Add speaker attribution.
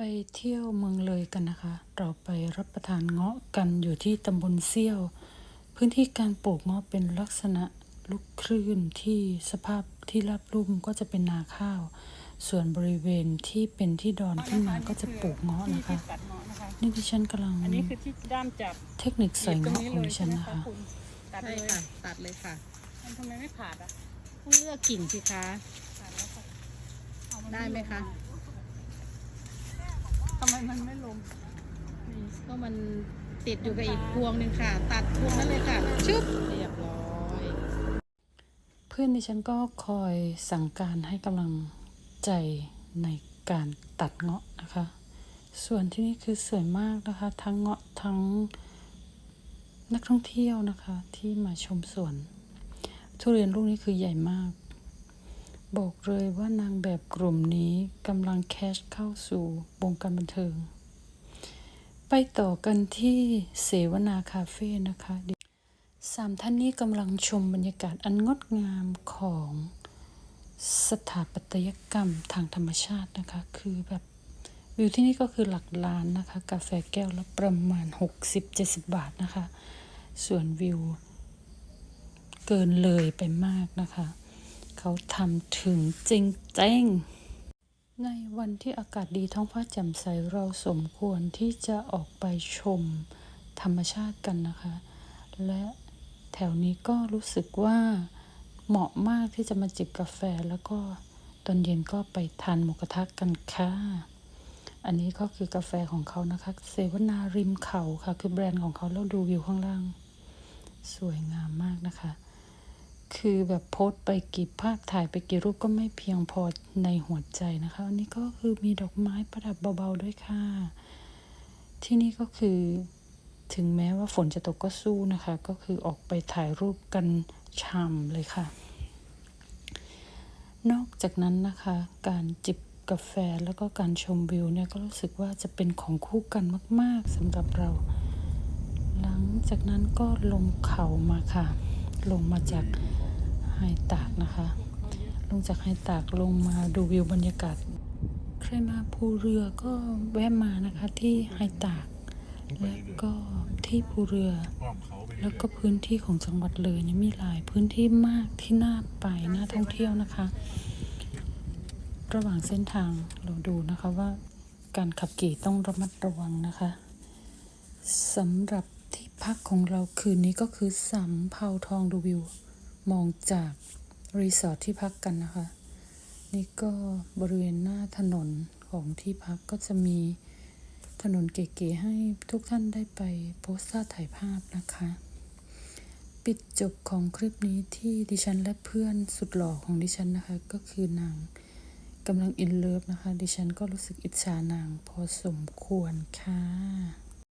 Speaker 1: ไปเที่ยวเมืองเลยกันนะคะ เราไปรับประทานเงาะกันอยู่ที่ตำบลเซี่ยว พื้นที่การปลูกเงาะเป็นลักษณะลูกคลื่นที่สภาพที่ราบลุ่มก็จะเป็นนาข้าว ส่วนบริเวณที่เป็นที่ดอนขึ้นมาก็จะปลูกเงาะนะคะ
Speaker 2: ที่ตัดเงาะนะคะ
Speaker 1: นี่ดิฉันกำลัง
Speaker 2: อันนี้คือที่ด้ามจับ
Speaker 1: เทคนิคใส่
Speaker 2: ตรง
Speaker 1: เงาะ
Speaker 2: นี้
Speaker 1: ของ
Speaker 2: เลย
Speaker 1: ดิฉั
Speaker 2: ใช่
Speaker 1: น
Speaker 2: ไหม
Speaker 1: นะคะ
Speaker 2: คุณตัด
Speaker 3: ใช่
Speaker 2: เลย
Speaker 3: ค่ะ ตัดเลยค่ะ
Speaker 2: มันทำไมไม่ผ่าดอะ
Speaker 3: ต้องเลือกกิ่งสิคะ
Speaker 2: ผ่าดแล้วค่ะเอาน
Speaker 3: ได้ไหมคะ
Speaker 2: ทำไมมันไม่ลง
Speaker 3: นี่ก็มันติดอยู่กับอีกพวงหนึ่งค่ะ ตัดพวงนั้นเลยค่ะ ชึบเรียบร้อย
Speaker 1: เพื่อนดิฉันก็คอยสั่งการให้กำลังใจในการตัดเงาะนะคะ ส่วนที่นี่คือสวยมากนะคะ ทั้งเงาะทั้งนักท่องเที่ยวนะคะที่มาชมสวน ทุเรียนลูกนี้คือใหญ่มาก บอกเลยว่านางแบบกลุ่มนี้กำลังแคชเข้าสู่วงการบันเทิง ไปต่อกันที่เสวนาคาเฟ่นะคะสามท่านนี้กำลังชมบรรยากาศอันงดงามของสถาปัตยกรรมทางธรรมชาตินะคะ คือแบบวิวที่นี่ก็คือหลักล้านนะคะ กาแฟแก้วละประมาณ 60-70 บาทนะคะ ส่วนวิวเกินเลยไปมากนะคะ เขาทำถึงจริงจ้งในวันที่อากาศดีท้องฟ้าแจ่มใสเราสมควรที่จะออกไปชมธรรมชาติกันนะคะ และแถวนี้ก็รู้สึกว่าเหมาะมากที่จะมาจิบกาแฟแล้วก็ตอนเย็นก็ไปทานหมูกระทะกันค่ะ อันนี้ก็คือกาแฟของเขานะคะเสวนาริมเขาค่ะ คือแบรนด์ของเขาแล้วดูวิวข้างล่าง สวยงามมากนะคะ คือแบบโพสต์ไปกี่ภาพถ่ายไปกี่รูปก็ไม่เพียงพอในหัวใจนะคะอันนี้ก็คือมีดอกไม้ประดับเบาๆด้วยค่ะ ที่นี่ก็คือถึงแม้ว่าฝนจะตกก็สู้นะคะ ก็คือออกไปถ่ายรูปกันช่ำเลยค่ะ นอกจากนั้นนะคะ การจิบกาแฟแล้วก็การชมวิวเนี่ยก็รู้สึกว่าจะเป็นของคู่กันมาก ๆสำหรับเรา หลังจากนั้นก็ลงเขามาค่ะ ลงมาจาก ไฮตากนะคะ ลงจากไฮตากลงมาดูวิวบรรยากาศ ใครมาภูเรือก็แวะมานะคะที่ไฮตาก แล้วก็ที่ภูเรือ แล้วก็พื้นที่ของจังหวัดเลยเนี่ยมีหลายพื้นที่มากที่น่าไปน่าท่องเที่ยวนะคะ ระหว่างเส้นทางเราดูนะคะว่าการขับขี่ต้องระมัดระวังนะคะสำหรับที่พักของเราคืนนี้ก็คือสำเภาทองดูวิว มองจากรีสอร์ทที่พักกันนะคะ นี่ก็บริเวณหน้าถนนของที่พักก็จะมีถนนเก๋ๆให้ทุกท่านได้ไปโพสท่าถ่ายภาพนะคะ ปิดจบของคลิปนี้ที่ดิฉันและเพื่อนสุดหล่อของดิฉันนะคะ ก็คือนางกำลังอินเลิฟนะคะ ดิฉันก็รู้สึกอิจฉานางพอสมควรค่ะ